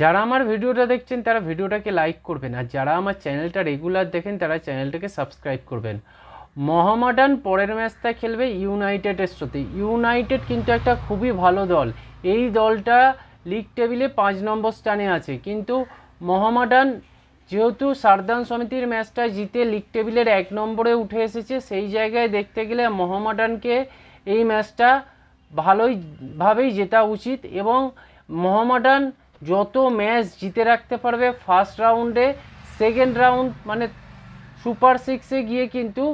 যারা আমার ভিডিওটা দেখছেন, তারা ভিডিওটাকে লাইক করবেন। আর যারা আমার চ্যানেলটা রেগুলার দেখেন, তারা চ্যানেলটাকে সাবস্ক্রাইব করবেন। মোহামেডান পরের ম্যাচটা খেলবে ইউনাইটেডের সাথে। ইউনাইটেড কিন্তু একটা খুবই ভালো দল। এই দলটা লিগ টেবিলে পাঁচ নম্বর স্থানে আছে। কিন্তু মোহামেডান যেহেতু সারদান সমিতির ম্যাচটা জিতে লিগ টেবিলের এক নম্বরে উঠে এসেছে, সেই জায়গায় দেখতে গেলে মোহামেডানকে এই ম্যাচটা ভালোই, ভাবেই জেতা উচিত। এবং মোহামেডান যত ম্যাচ জিতে রাখতে পারবে ফার্স্ট রাউন্ডে সেকেন্ড রাউন্ড মানে সুপার সিক্সে গিয়ে কিন্তু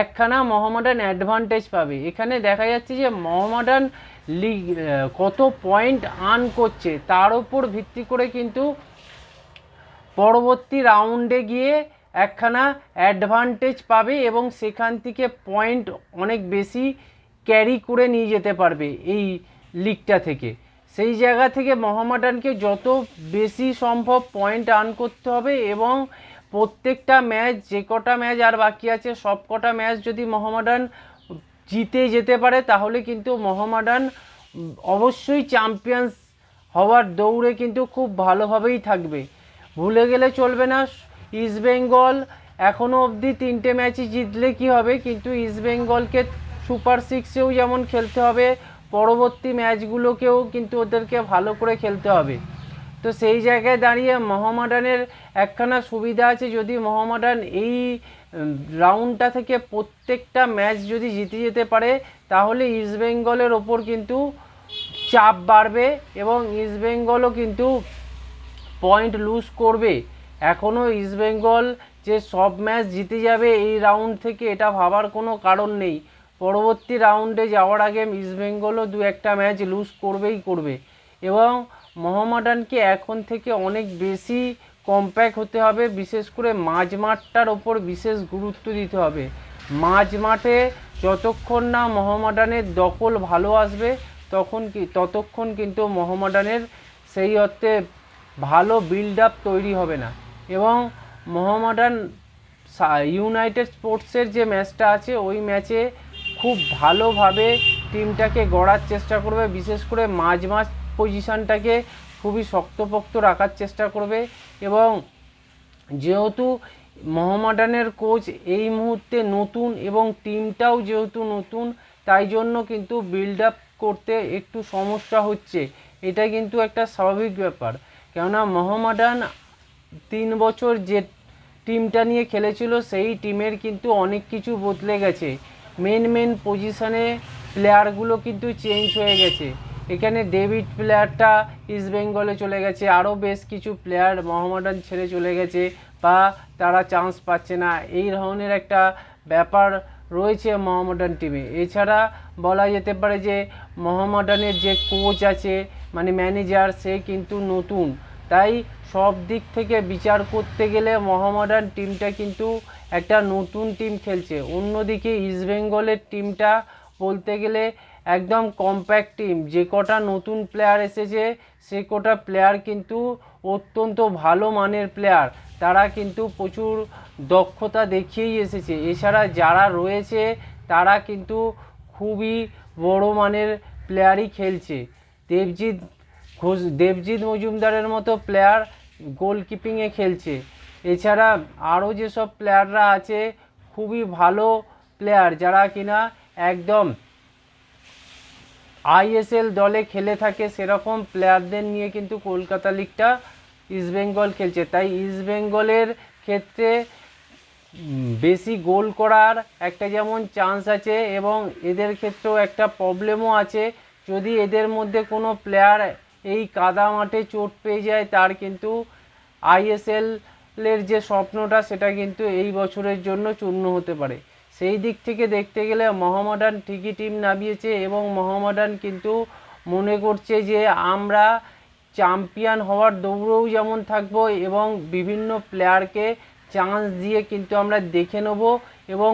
একখানা মোহামেডান অ্যাডভান্টেজ পাবে। এখানে দেখা যাচ্ছে যে মোহামেডান লিগ কত পয়েন্ট আর্ন করছে, তার উপর ভিত্তি করে কিন্তু পরবর্তী রাউন্ডে গিয়ে একখানা অ্যাডভান্টেজ পাবে এবং সেখান থেকে পয়েন্ট অনেক বেশি ক্যারি করে নিয়ে যেতে পারবে এই লিগটা থেকে। সেই জায়গা থেকে মোহামেডানকে যত বেশি সম্ভব পয়েন্ট আর্ন করতে হবে এবং প্রত্যেকটা ম্যাচ যে কটা ম্যাচ আর বাকি আছে, সব কটা ম্যাচ যদি মহামাডান জিতে যেতে পারে, তাহলে কিন্তু মহামাডান অবশ্যই চ্যাম্পিয়ন্স হওয়ার দৌড়ে কিন্তু খুব ভালোভাবেই থাকবে। ভুলে গেলে চলবে না ইস্টবেঙ্গল এখনও অবধি তিনটে ম্যাচই জিতলে কি হবে? কিন্তু ইস্টবেঙ্গলকে সুপার সিক্সেও যেমন খেলতে হবে পরবর্তী ম্যাচগুলোকেও কিন্তু ওদেরকে ভালো করে খেলতে হবে। তো সেই জায়গায় দাঁড়িয়ে মোহামেডানের একখানা সুবিধা আছে, যদি মোহামেডান এই রাউন্ডটা থেকে প্রত্যেকটা ম্যাচ যদি জিতে যেতে পারে, তাহলে ইস্টবেঙ্গলের ওপর কিন্তু চাপ বাড়বে এবং ইস্টবেঙ্গলও কিন্তু পয়েন্ট লুজ করবে। এখনও ইস্টবেঙ্গল যে সব ম্যাচ জিতে যাবে এই রাউন্ড থেকে, এটা ভাবার কোনো কারণ নেই। পরবর্তী রাউন্ডে যাওয়ার আগে ইস্টবেঙ্গলও দু একটা ম্যাচ লুজ করবেই করবে। এবং মোহামেডানকে এখন থেকে অনেক বেশি কম্প্যাক্ট হতে হবে, বিশেষ করে মাঝ মাঠটার ওপর বিশেষ গুরুত্ব দিতে হবে। মাঝ মাঠে যতক্ষণ না মোহামেডানের দখল ভালো আসবে, তখন কি, ততক্ষণ কিন্তু মোহামেডানের সেই অর্থে ভালো বিল্ড আপ তৈরি হবে না। এবং মোহামেডান ইউনাইটেড স্পোর্টসের যে ম্যাচটা আছে, ওই ম্যাচে খুব ভালোভাবে টিমটাকে গড়ার চেষ্টা করবে, বিশেষ করে মাঝ মাঝ পজিশানটাকে খুবই শক্তপোক্ত রাখার চেষ্টা করবে এবং যেহেতু মোহামেডানের কোচ এই মুহূর্তে নতুন এবং টিমটাও যেহেতু নতুন, তাই জন্য কিন্তু বিল্ড আপ করতে একটু সমস্যা হচ্ছে। এটা কিন্তু একটা স্বাভাবিক ব্যাপার। কেননা মোহামেডান তিন বছর যে টিমটা নিয়ে খেলেছিল, সেই টিমের কিন্তু অনেক কিছু বদলে গেছে। মেন মেন পজিশানে প্লেয়ারগুলো কিন্তু চেঞ্জ হয়ে গেছে। এখানে ডেভিড প্লেয়ারটা ইস্ট বেঙ্গলে চলে গেছে। আরও বেশ কিছু প্লেয়ার মোহামেডান ছেড়ে চলে গেছে বা তারা চান্স পাচ্ছে না। এই ধরনের একটা ব্যাপার রয়েছে মোহামেডান টিমে এছাড়া বলা যেতে পারে যে মোহামেডানের যে কোচ আছে মানে ম্যানেজার সে কিন্তু নতুন। তাই সব দিক থেকে বিচার করতে গেলে মোহামেডান টিমটা কিন্তু একটা নতুন টিম খেলছে। অন্যদিকে ইস্টবেঙ্গলের টিমটা বলতে গেলে একদম কম্প্যাক্ট টিম যে কটা নতুন প্লেয়ার এসেছে, সে কটা প্লেয়ার কিন্তু অত্যন্ত ভালো মানের প্লেয়ার তারা কিন্তু প্রচুর দক্ষতা দেখিয়েই এসেছে। এছাড়া যারা রয়েছে, তারা কিন্তু খুবই বড় মানের প্লেয়ারই খেলছে। দেবজিৎ ঘোষ, দেবজিৎ মজুমদারের মতো প্লেয়ার গোলকিপিংয়ে খেলছে। এছাড়া আরও যেসব প্লেয়াররা আছে, খুবই ভালো প্লেয়ার যারা কিনা একদম আইএসএল দলে খেলে থাকে, সেরকম প্লেয়ারদের নিয়ে কিন্তু কলকাতা লিগটা ইস্টবেঙ্গল খেলছে। তাই ইস্টবেঙ্গলের ক্ষেত্রে বেশি গোল করার একটা যেমন চান্স আছে এবং এদের ক্ষেত্রেও একটা প্রবলেমও আছে। যদি এদের মধ্যে কোনো প্লেয়ার এই কাদা মাঠে চোট পেয়ে যায়, তার কিন্তু আইএসএলের যে স্বপ্নটা, সেটা কিন্তু এই বছরের জন্য চূর্ণ হতে পারে। সেই দিক থেকে দেখতে গেলে মোহামেডান ঠিকই টিম নামিয়েছে এবং মোহামেডান কিন্তু মনে করছে যে আমরা চ্যাম্পিয়ন হওয়ার দৌড়েও যেমন থাকব এবং বিভিন্ন প্লেয়ারকে চান্স দিয়ে কিন্তু আমরা দেখে নেব এবং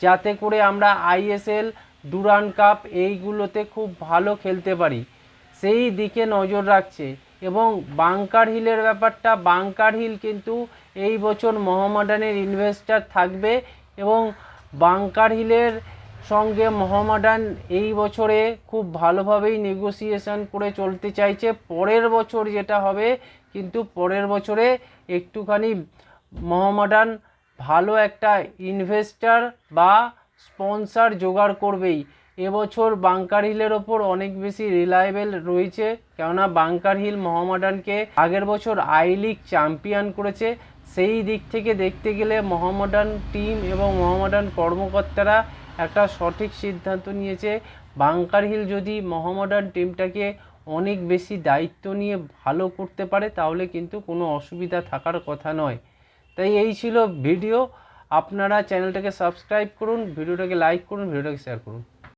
যাতে করে আমরা আইএসএল, ডুরান কাপ এইগুলোতে খুব ভালো খেলতে পারি। সেই দিকে নজর রাখছে। এবং বাংকার হিলের ব্যাপারটা বাংকার হিল কিন্তু এই বছর মোহামেডানের ইনভেস্টার থাকবে এবং বাংকার হিলের সঙ্গে মোহামেডান এই বছরে খুব ভালোভাবেই নেগোসিয়েশন করে চলতে চাইছে। পরের বছর যেটা হবে, কিন্তু পরের বছরে একটুখানি মোহামেডান ভালো একটা ইনভেস্টার বা স্পন্সর জোগাড় করবেই। এবছর বাংকার হিলের ওপর অনেক বেশি রিলায়েবল রয়েছে। কেননা বাংকার হিল মোহামেডানকে আগের বছর আই লিগ চ্যাম্পিয়ন করেছে। সেই দিক থেকে দেখতে গেলে মোহামেডান টিম এবং মোহামেডান কর্মকর্তারা একটা সঠিক সিদ্ধান্ত নিয়েছে। বাংকার হিল যদি মোহামেডান টিমটাকে অনেক বেশি দায়িত্ব নিয়ে ভালো করতে পারে, তাহলে কিন্তু কোনো অসুবিধা থাকার কথা নয়। তাই এই ছিল ভিডিও আপনারা চ্যানেলটাকে সাবস্ক্রাইব করুন ভিডিওটাকে লাইক করুন ভিডিওটাকে শেয়ার করুন।